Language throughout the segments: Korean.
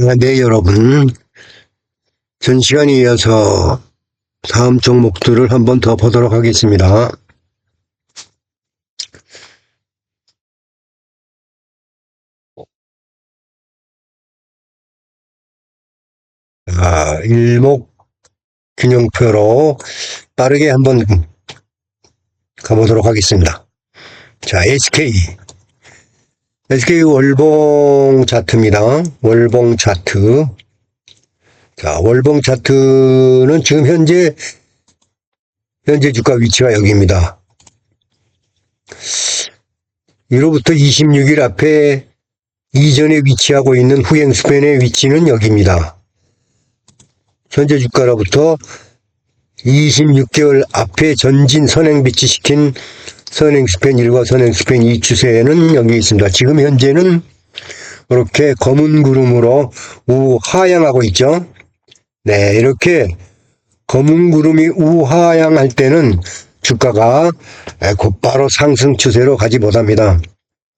아, 네, 여러분. 전 시간에 이어서 다음 종목들을 한번 더 보도록 하겠습니다. 아, 일목 균형표로 빠르게 한번 가보도록 하겠습니다. 자, SK. SK 월봉 차트입니다. 월봉 차트. 자, 월봉 차트는 지금 현재, 현재 주가 위치가 여기입니다. 1호부터 26일 앞에 이전에 위치하고 있는 후행 스팬의 위치는 여기입니다. 현재 주가로부터 26개월 앞에 전진 선행 배치시킨 선행 스팬 1과 선행 스팬 2 추세는 여기 있습니다. 지금 현재는 이렇게 검은 구름으로 우하향하고 있죠. 네, 이렇게 검은 구름이 우하향할 때는 주가가 곧바로 상승 추세로 가지 못합니다.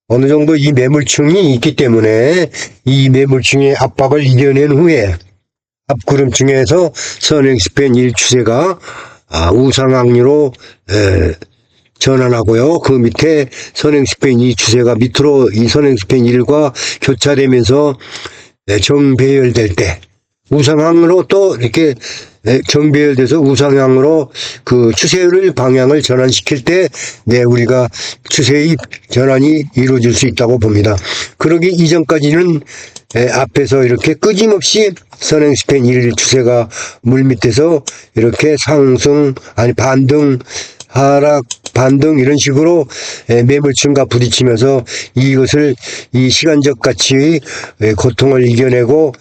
어느 정도 이 매물층이 있기 때문에 이 매물층의 압박을 이겨낸 후에 앞구름층에서 선행 스팬 1 추세가 아, 우상향으로 에, 전환하고요. 그 밑에 선행 스팬 2 추세가 밑으로 이 선행 스팬 1과 교차되면서 에, 정배열될 때 우상향으로 또 이렇게 에, 정배열돼서 우상향으로 그 추세를 방향을 전환시킬 때, 네, 우리가 추세의 전환이 이루어질 수 있다고 봅니다. 그러기 이전까지는 에, 앞에서 이렇게 끊임없이 선행 스팬 1 추세가 물 밑에서 이렇게 상승, 아니 반등, 하락, 반등 이런 식으로 에, 매물층과 부딪히면서 이것을 이 시간적 가치의 에, 고통을 이겨내고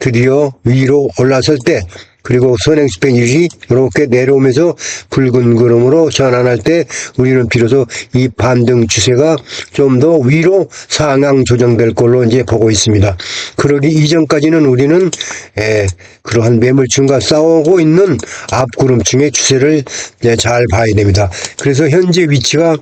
드디어 위로 올라설 때 그리고 선행 스팬 1이 이렇게 내려오면서 붉은 구름으로 전환할 때 우리는 비로소 이 반등 추세가 좀 더 위로 상향 조정될 걸로 이제 보고 있습니다. 그러기 이전까지는 우리는 에, 그러한 매물층과 싸우고 있는 앞구름층의 추세를 잘 봐야 됩니다. 그래서 현재 위치가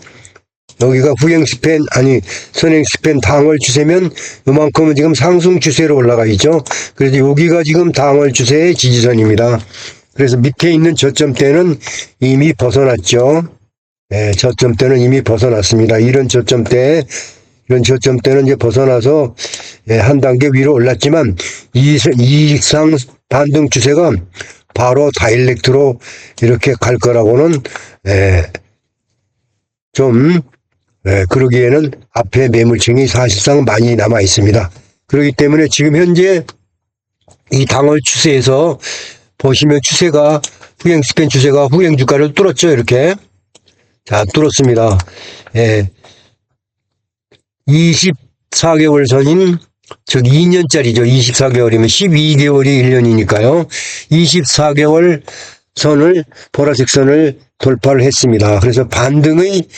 여기가 후행 스팬 아니 선행 스팬 당월 추세면 요만큼은 지금 상승 추세로 올라가 있죠. 그래서 여기가 지금 당월 추세의 지지선입니다. 그래서 밑에 있는 저점대는 이미 벗어났죠. 네, 저점대는 이미 벗어났습니다. 이런 저점대 이런 저점대는 이제 벗어나서 예, 한 단계 위로 올랐지만 이 이상 반등 추세가 바로 다일렉트로 이렇게 갈 거라고는 예, 좀 예, 그러기에는 앞에 매물층이 사실상 많이 남아 있습니다. 그렇기 때문에 지금 현재 이 당월 추세에서 보시면 추세가 후행 스팬 추세가 후행 주가를 뚫었죠 이렇게 자 뚫었습니다. 예, 24개월 전인 즉 2년짜리죠. 24개월이면 12개월이 1년이니까요. 24개월 선을 보라색 선을 돌파를 했습니다. 그래서 반등의 이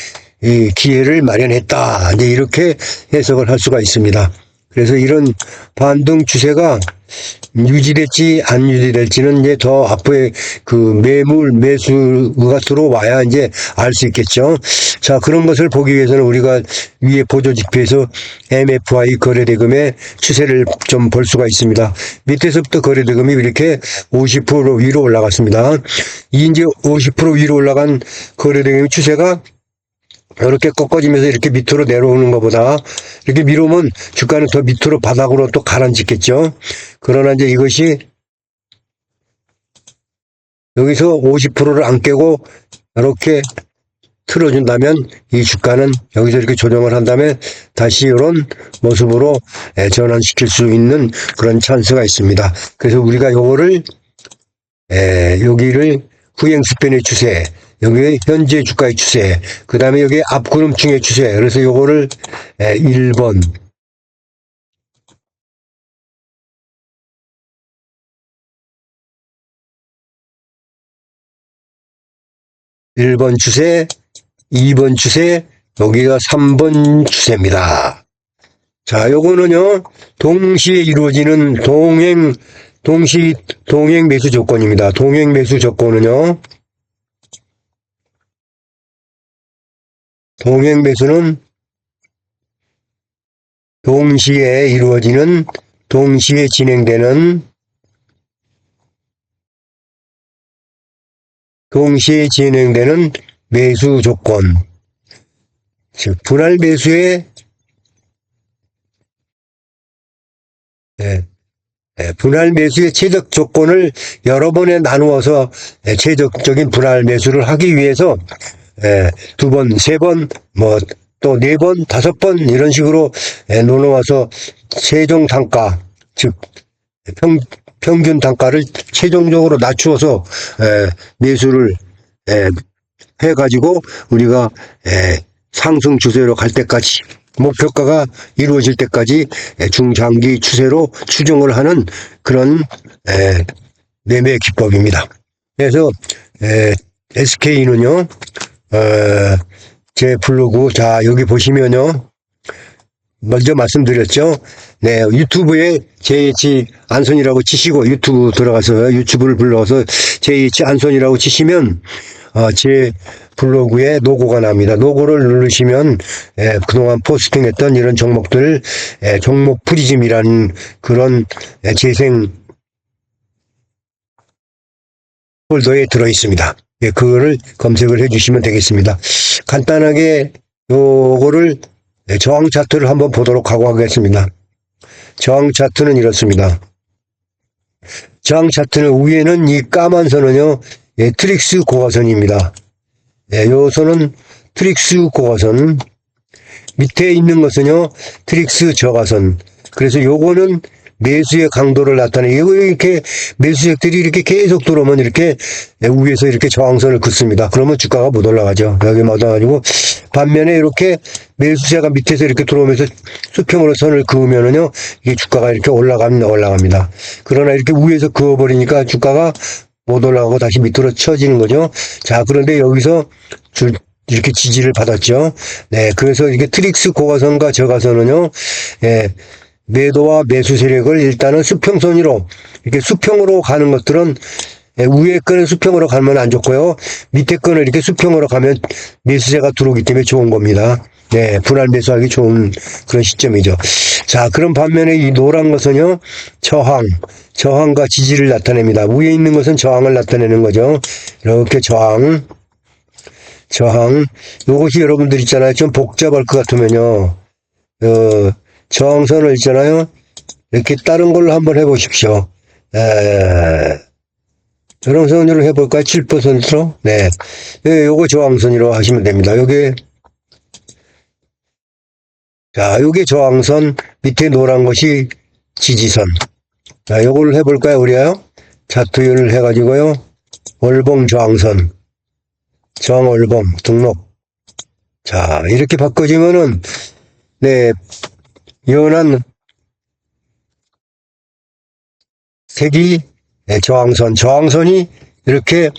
기회를 마련했다. 이제 이렇게 해석을 할 수가 있습니다. 그래서 이런 반등 추세가 유지될지 안 유지될지는 이제 더 앞에 그 매물 매수가 들어와야 이제 알 수 있겠죠. 자 그런 것을 보기 위해서는 우리가 위에 보조 지표에서 MFI 거래대금의 추세를 좀 볼 수가 있습니다. 밑에서부터 거래대금이 이렇게 50% 위로 올라갔습니다. 이 이제 50% 위로 올라간 거래대금의 추세가 이렇게 꺾어지면서 이렇게 밑으로 내려오는 것보다 이렇게 밀어오면 주가는 더 밑으로 바닥으로 또 가라앉겠죠. 그러나 이제 이것이 여기서 50%를 안 깨고 이렇게 틀어준다면 이 주가는 여기서 이렇게 조정을 한다면 다시 이런 모습으로 예, 전환시킬 수 있는 그런 찬스가 있습니다. 그래서 우리가 요거를 에, 여기를 후행 스팬의 추세, 여기 현재 주가의 추세, 그 다음에 여기 앞구름층의 추세. 그래서 요거를 에, 1번. 일번 추세, 2번 추세, 여기가 3번 추세입니다. 자, 요거는요, 동시에 이루어지는 동행, 동시, 동행 매수 조건입니다. 동행 매수 조건은요, 동행 매수는 동시에 이루어지는 동시에 진행되는 동시에 진행되는 매수 조건. 즉 분할 매수의 예, 예, 분할 매수의 최적 조건을 여러 번에 나누어서 예, 최적적인 분할 매수를 하기 위해서 예, 두 번, 세 번, 뭐 또 네 번, 다섯 번 이런 식으로 예, 나누어서 최종 단가 즉 평, 평균 단가를 최종적으로 낮추어서 예, 매수를 예, 해가지고 우리가 예, 상승 추세로 갈 때까지 목표가가 이루어질 때까지 예, 중장기 추세로 추정을 하는 그런 예, 매매 기법입니다. 그래서 예, SK는요 제 블로그 자 여기 보시면요 먼저 말씀드렸죠. 네, 유튜브에 JH 안손이라고 치시고 유튜브 들어가서 유튜브를 불러서 JH 안손이라고 치시면 어, 제 블로그에 로고가 납니다. 로고를 누르시면 예, 그동안 포스팅했던 이런 종목들 예, 종목 프리즘이라는 그런 예, 재생 폴더에 들어 있습니다. 예, 그거를 검색을 해 주시면 되겠습니다. 간단하게 요거를 네, 저항 차트를 한번 보도록 하고 하겠습니다. 저항 차트는 이렇습니다. 저항 차트는 위에는 이 까만 선은요, 예, 트릭스 고가선입니다. 예, 요 선은 트릭스 고가선. 밑에 있는 것은요, 트릭스 저가선. 그래서 요거는 매수의 강도를 나타내. 이거 이렇게 매수액들이 이렇게 계속 들어오면 이렇게 위에서 이렇게 저항선을 긋습니다. 그러면 주가가 못 올라가죠. 여기 맞아가지고 반면에 이렇게 매수세가 밑에서 이렇게 들어오면서 수평으로 선을 그으면은요, 이게 주가가 이렇게 올라갑니다. 올라갑니다. 그러나 이렇게 위에서 그어버리니까 주가가 못 올라가고 다시 밑으로 쳐지는 거죠. 자, 그런데 여기서 줄, 이렇게 지지를 받았죠. 네, 그래서 이게 트릭스 고가선과 저가선은요, 예, 매도와 매수 세력을 일단은 수평선으로 이렇게 수평으로 가는 것들은 예, 위에 거는 수평으로 가면 안 좋고요. 밑에 거는 이렇게 수평으로 가면 매수세가 들어오기 때문에 좋은 겁니다. 네, 분할 매수하기 좋은 그런 시점이죠. 자, 그럼 반면에 이 노란 것은요, 저항, 저항과 지지를 나타냅니다. 위에 있는 것은 저항을 나타내는 거죠. 이렇게 저항, 저항. 요것이 여러분들 있잖아요. 좀 복잡할 것 같으면요, 어, 저항선을 있잖아요. 이렇게 다른 걸로 한번 해보십시오. 에, 저항선으로 해볼까요? 7%로? 네. 예, 요거 저항선으로 하시면 됩니다. 요게, 자, 요게 저항선, 밑에 노란 것이 지지선. 자, 요걸 해볼까요, 우리요? 차트율을 해가지고요. 월봉 저항선. 저항 월봉 등록. 자, 이렇게 바꿔지면은, 네, 연한 색이 네, 저항선, 저항선이 이렇게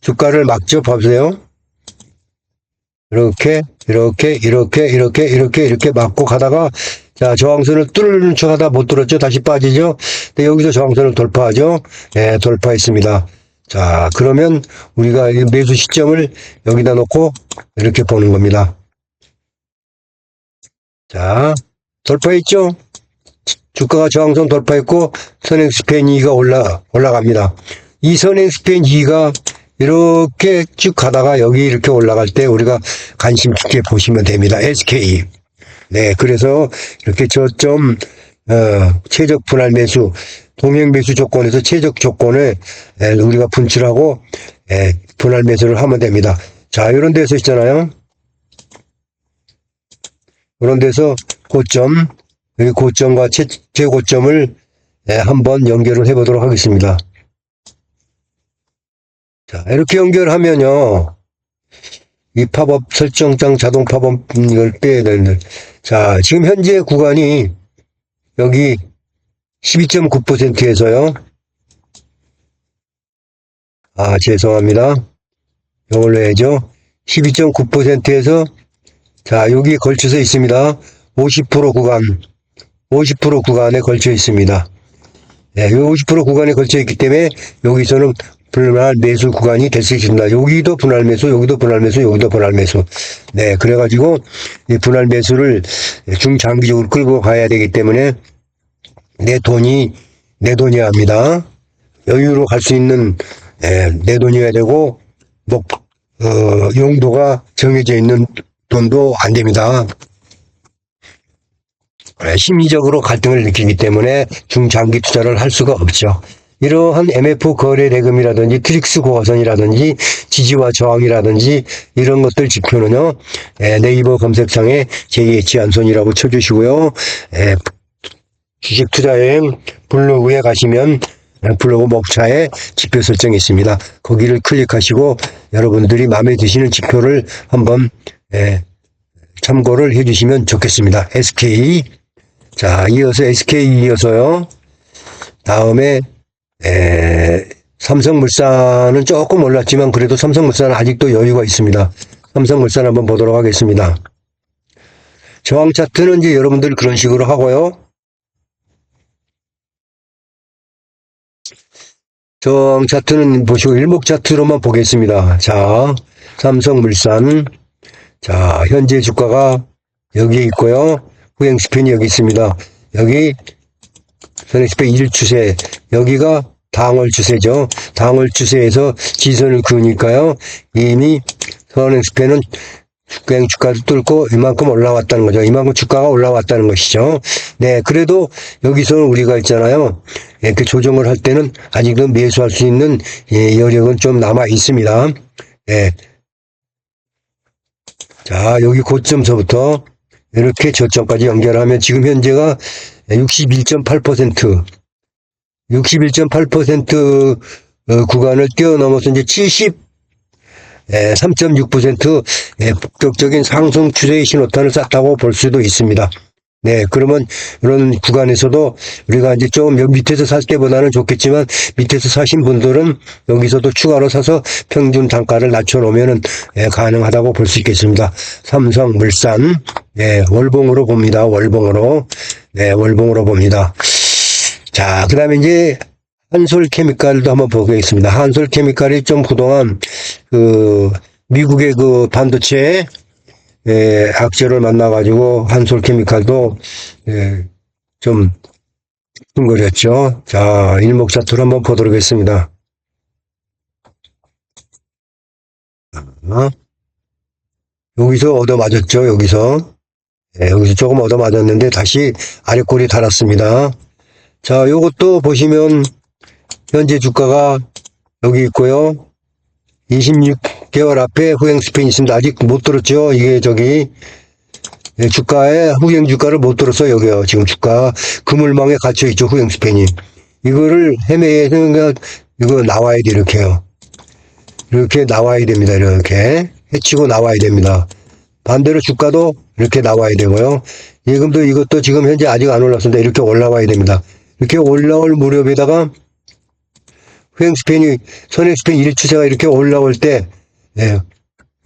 주가를 막죠. 봐보세요. 이렇게, 이렇게, 이렇게, 이렇게, 이렇게, 이렇게 막고 가다가, 자, 저항선을 뚫는 척 하다 못 뚫었죠. 다시 빠지죠. 근데 여기서 저항선을 돌파하죠. 예, 돌파했습니다. 자, 그러면 우리가 이 매수 시점을 여기다 놓고 이렇게 보는 겁니다. 자, 돌파했죠? 주가가 저항선 돌파했고 선행 스팬 2가 올라 올라갑니다. 이 선행 스팬 2가 이렇게 쭉 가다가 여기 이렇게 올라갈 때 우리가 관심 깊게 보시면 됩니다. SK. 네, 그래서 이렇게 저점 어, 최적 분할 매수 동행 매수 조건에서 최적 조건을 에, 우리가 분출하고 에, 분할 매수를 하면 됩니다. 자, 이런 데서 있잖아요. 그런 데서 고점, 여기 고점과 최, 최고점을 예, 한번 연결을 해 보도록 하겠습니다. 자, 이렇게 연결하면요. 이 팝업 설정장 자동 팝업 이걸 빼야 되는데. 자, 지금 현재 구간이 여기 12.9%에서요. 아, 죄송합니다. 이걸로 해야죠. 12.9%에서 자, 여기에 걸쳐서 있습니다. 50% 구간, 50% 구간에 걸쳐 있습니다. 네, 50% 구간에 걸쳐 있기 때문에 여기서는 분할 매수 구간이 될 수 있습니다. 여기도 분할 매수, 여기도 분할 매수, 여기도 분할 매수. 네, 그래가지고 이 분할 매수를 중장기적으로 끌고 가야 되기 때문에 내 돈이 내 돈이어야 합니다. 여유로 갈 수 있는 예, 내 돈이어야 되고 뭐 어, 용도가 정해져 있는 돈도 안 됩니다. 예, 심리적으로 갈등을 느끼기 때문에 중장기 투자를 할 수가 없죠. 이러한 MF 거래 대금이라든지 트릭스 고화선이라든지 지지와 저항이라든지 이런 것들 지표는요 예, 네이버 검색창에 JH 안손이라고 쳐주시고요 예, 주식 투자 여행 블로그에 가시면 예, 블로그 목차에 지표 설정이 있습니다. 거기를 클릭하시고 여러분들이 마음에 드시는 지표를 한번 예, 참고를 해주시면 좋겠습니다. SK 자 이어서 SK 이어서요 다음에 에, 삼성물산은 조금 올랐지만 그래도 삼성물산은 아직도 여유가 있습니다. 삼성물산 한번 보도록 하겠습니다. 저항 차트는 이제 여러분들 그런 식으로 하고요. 저항 차트는 보시고 일목 차트로만 보겠습니다. 자, 삼성물산. 자, 현재 주가가 여기에 있고요. 후행 스팬이 여기 있습니다. 여기 선행 스팬 1추세. 여기가 당월 추세죠. 당월 추세에서 지선을 그으니까요. 이미 선행 스팬은 그냥 주가도 뚫고 이만큼 올라왔다는 거죠. 이만큼 주가가 올라왔다는 것이죠. 네, 그래도 여기서는 우리가 있잖아요. 이렇게 조정을 할 때는 아직은 매수할 수 있는 예, 여력은 좀 남아 있습니다. 예. 자, 여기 고점 서부터 이렇게 저점까지 연결하면 지금 현재가 61.8% 61.8% 어, 구간을 뛰어넘어서 이제 70 예, 3.6% 예, 본격적인 상승 추세의 신호탄을 쐈다고 볼 수도 있습니다. 네, 그러면 이런 구간에서도 우리가 이제 좀 밑에서 살 때보다는 좋겠지만 밑에서 사신 분들은 여기서도 추가로 사서 평균 단가를 낮춰놓으면 예, 가능하다고 볼 수 있겠습니다. 삼성 물산 네, 월봉으로 봅니다. 월봉으로 네, 월봉으로 봅니다. 자, 그 다음에 이제 한솔 케미칼도 한번 보겠습니다. 한솔 케미칼이 좀 그동안 그 미국의 그 반도체 예, 악재를 만나가지고 한솔 케미칼도 예, 좀 흥거렸죠. 자, 일목차트로 한번 보도록 하겠습니다. 어? 여기서 얻어맞았죠. 여기서 예, 여기서 조금 얻어맞았는데 다시 아래 꼬리 달았습니다. 자, 요것도 보시면 현재 주가가 여기 있고요. 26 개월 앞에 후행 있습니다. 아직 못 들었죠. 이게 저기 예, 주가에 후행 주가를 못 들었어요. 여기요. 지금 주가 그물망에 갇혀 있죠. 후행 스팬이. 이거를 헤매서 이거 나와야 돼 이렇게요. 이렇게 나와야 됩니다. 이렇게 해치고 나와야 됩니다. 반대로 주가도 이렇게 나와야 되고요. 예금도 이것도 지금 현재 아직 안 올랐습니다. 이렇게 올라와야 됩니다. 이렇게 올라올 무렵에다가 후행 스팬이 선행 스팬 1추세가 이렇게 올라올 때, 예,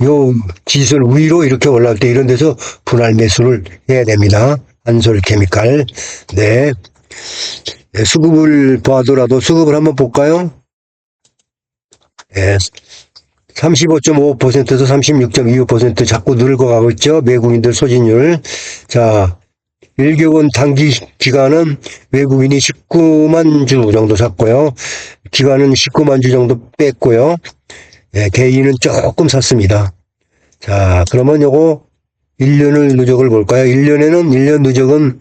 요 지수를 위로 이렇게 올라올 때 이런 데서 분할 매수를 해야 됩니다. 한솔 케미칼. 네. 네, 수급을 봐더라도 수급을 한번 볼까요? 예. 35.5%에서 36.25% 자꾸 늘어가고 있죠. 외국인들 소진율. 자, 1개월 단기 기간은 외국인이 19만 주 정도 샀고요. 기간은 19만 주 정도 뺐고요. 예, 개인은 조금 샀습니다. 자, 그러면 요거 1년을 누적을 볼까요? 1년에는 1년 누적은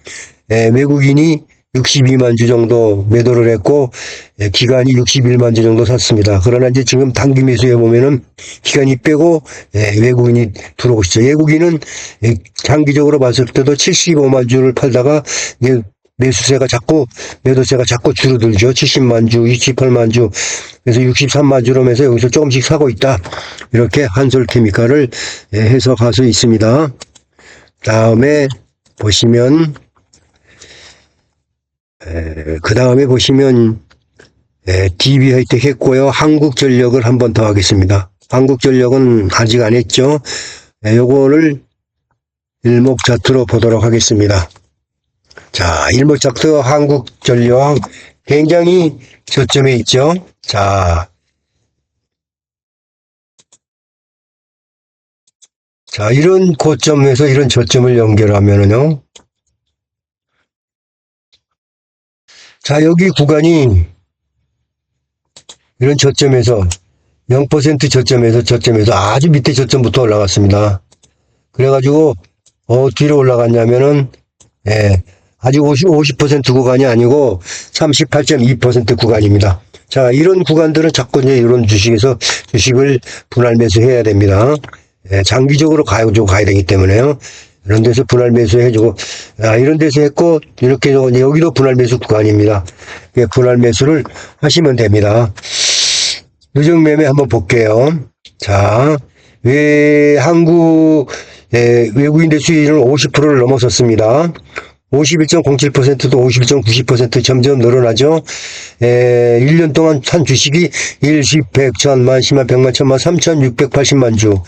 예, 외국인이 62만 주 정도 매도를 했고 예, 기간이 61만 주 정도 샀습니다. 그러나 이제 지금 단기 매수해 보면은 기간이 빼고 예, 외국인이 들어오고 있죠. 외국인은 예, 장기적으로 봤을 때도 75만 주를 팔다가 이제 매수세가 자꾸 매도세가 자꾸 줄어들죠. 70만 주, 68만 주, 그래서 63만 주로 면서 여기서 조금씩 사고 있다. 이렇게 한솔 케미칼을 예, 해석할 수 있습니다. 다음에 보시면 그 다음에 보시면 에, DB 혜택 했고요. 한국전력을 한 번 더 하겠습니다. 한국전력은 아직 안 했죠. 에, 요거를 일목 차트로 보도록 하겠습니다. 자, 일목 차트 한국전력 굉장히 저점에 있죠. 자, 자, 이런 고점에서 이런 저점을 연결하면은요. 자, 여기 구간이 이런 저점에서 0% 저점에서 저점에서 아주 밑에 저점부터 올라갔습니다. 그래가지고 어 뒤로 올라갔냐면은 예, 아직 50, 50% 구간이 아니고 38.2% 구간입니다. 자, 이런 구간들은 자꾸 이제 이런 주식에서 주식을 분할 매수해야 됩니다. 예, 장기적으로 가지고 가야 되기 때문에요. 이런 데서 분할 매수 해주고, 아, 이런 데서 했고, 이렇게 여기도 분할 매수 구간입니다. 예, 분할 매수를 하시면 됩니다. 누적 매매 한번 볼게요. 자, 왜 한국 예, 외국인들 수익률은 50%를 넘어섰습니다. 51.07%도 51.90% 점점 늘어나죠. 에, 1년 동안 산 주식이 1, 10, 100, 1000 만, 10만, 100만, 1000만, 3680만 주.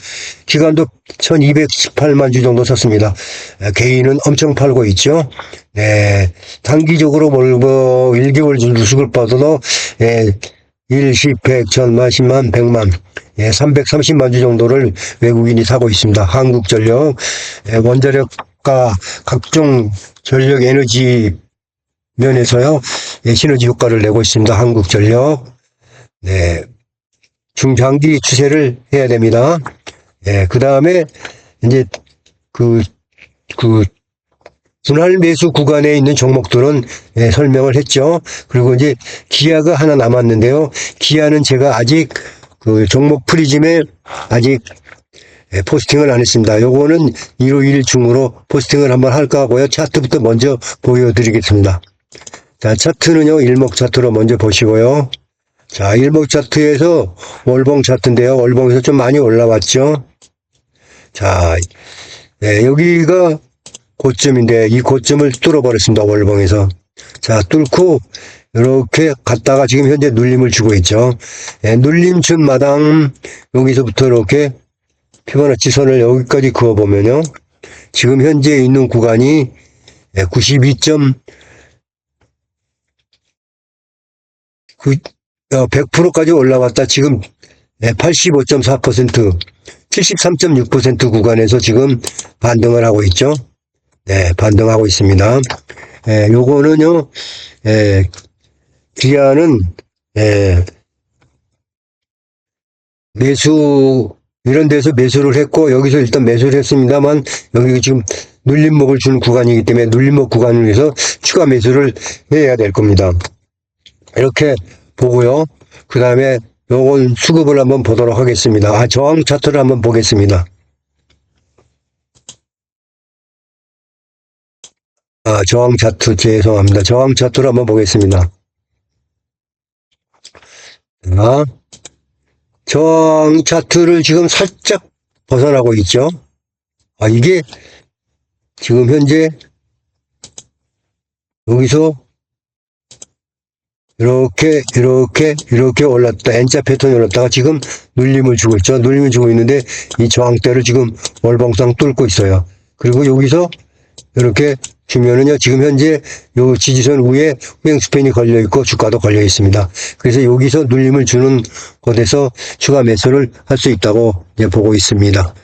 기간도 1218만 주 정도 샀습니다. 에, 개인은 엄청 팔고 있죠. 네. 단기적으로 뭐, 1개월 주식을 봐도, 에, 1, 10, 100, 1000만, 10만, 100만, 예, 330만 주 정도를 외국인이 사고 있습니다. 한국전력, 예, 원자력 과 각종 전력 에너지 면에서요, 예, 시너지 효과를 내고 있습니다. 한국 전력. 네. 중장기 추세를 해야 됩니다. 예, 그 다음에, 이제, 그, 그, 분할 매수 구간에 있는 종목들은 예, 설명을 했죠. 그리고 이제 기아가 하나 남았는데요. 기아는 제가 아직 그 종목 프리즘에 아직 예, 포스팅을 안 했습니다. 요거는 1호 1일 중으로 포스팅을 한번 할까 하고요. 차트부터 먼저 보여드리겠습니다. 자, 차트는요, 일목 차트로 먼저 보시고요. 자, 일목 차트에서 월봉 차트인데요. 월봉에서 좀 많이 올라왔죠. 자, 네, 여기가 고점인데 이 고점을 뚫어버렸습니다. 월봉에서. 자, 뚫고 이렇게 갔다가 지금 현재 눌림을 주고 있죠. 예, 눌림 준 마당 여기서부터 이렇게 피보나치 선을 여기까지 그어보면요. 지금 현재 있는 구간이 92. 100%까지 올라왔다. 지금 85.4%, 73.6% 구간에서 지금 반등을 하고 있죠. 네, 반등하고 있습니다. 예, 요거는요, 예, 기아는, 예, 매수, 이런 데서 매수를 했고, 여기서 일단 매수를 했습니다만, 여기 지금 눌림목을 주는 구간이기 때문에 눌림목 구간을 위해서 추가 매수를 해야 될 겁니다. 이렇게 보고요. 그 다음에 요건 수급을 한번 보도록 하겠습니다. 아, 저항 차트를 한번 보겠습니다. 아, 저항 차트 죄송합니다. 저항 차트를 한번 보겠습니다. 자, 저항 차트를 지금 살짝 벗어나고 있죠. 아, 이게 지금 현재 여기서 이렇게 이렇게 이렇게 올랐다 N자 패턴이 올랐다가 지금 눌림을 주고 있죠. 눌림을 주고 있는데 이 저항대를 지금 월봉상 뚫고 있어요. 그리고 여기서 이렇게 주면은요, 지금 현재 요 지지선 위에 후행 스팬이 걸려 있고 주가도 걸려 있습니다. 그래서 여기서 눌림을 주는 곳에서 추가 매수를 할 수 있다고 이제 보고 있습니다.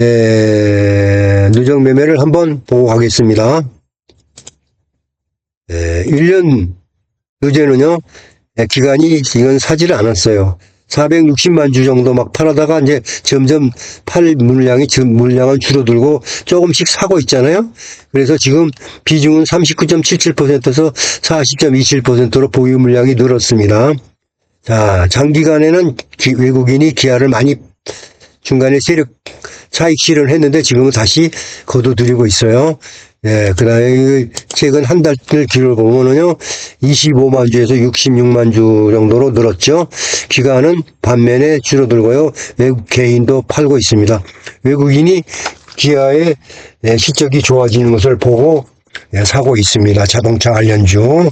에, 누적 매매를 한번 보고 가겠습니다. 에, 1년 요제는요, 에, 기간이 이건 사지를 않았어요. 460만 주 정도 막 팔아다가 이제 점점 팔 물량이 물량은 줄어들고 조금씩 사고 있잖아요. 그래서 지금 비중은 39.77%에서 40.27%로 보유 물량이 늘었습니다. 자, 장기간에는 기- 외국인이 기아를 많이 중간에 세력 차익 실현을 했는데 지금은 다시 거둬들이고 있어요. 예, 그 다음에 최근 한달 기록을 보면은요, 25만 주에서 66만 주 정도로 늘었죠. 기간은 반면에 줄어들고요. 외국 개인도 팔고 있습니다. 외국인이 기아의 예, 실적이 좋아지는 것을 보고 예, 사고 있습니다. 자동차 관련주.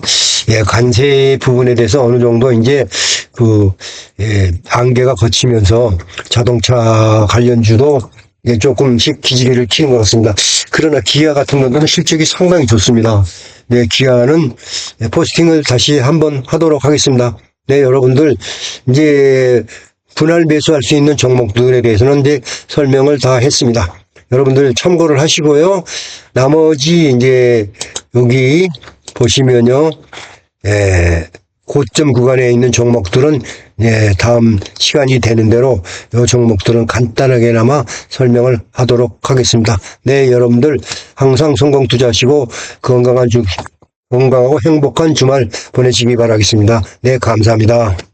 예, 관세 부분에 대해서 어느 정도 이제 그, 예, 한계가 거치면서 자동차 관련주도 예, 조금씩 기지개를 키는 것 같습니다. 그러나 기아 같은 경우는 실적이 상당히 좋습니다. 네, 기아는 예, 포스팅을 다시 한번 하도록 하겠습니다. 네, 여러분들, 이제 분할 매수할 수 있는 종목들에 대해서는 이제 설명을 다 했습니다. 여러분들 참고를 하시고요. 나머지 이제 여기 보시면요. 예, 고점 구간에 있는 종목들은 예, 다음 시간이 되는 대로 이 종목들은 간단하게나마 설명을 하도록 하겠습니다. 네, 여러분들 항상 성공 투자하시고 건강한 주 건강하고 행복한 주말 보내시기 바라겠습니다. 네, 감사합니다.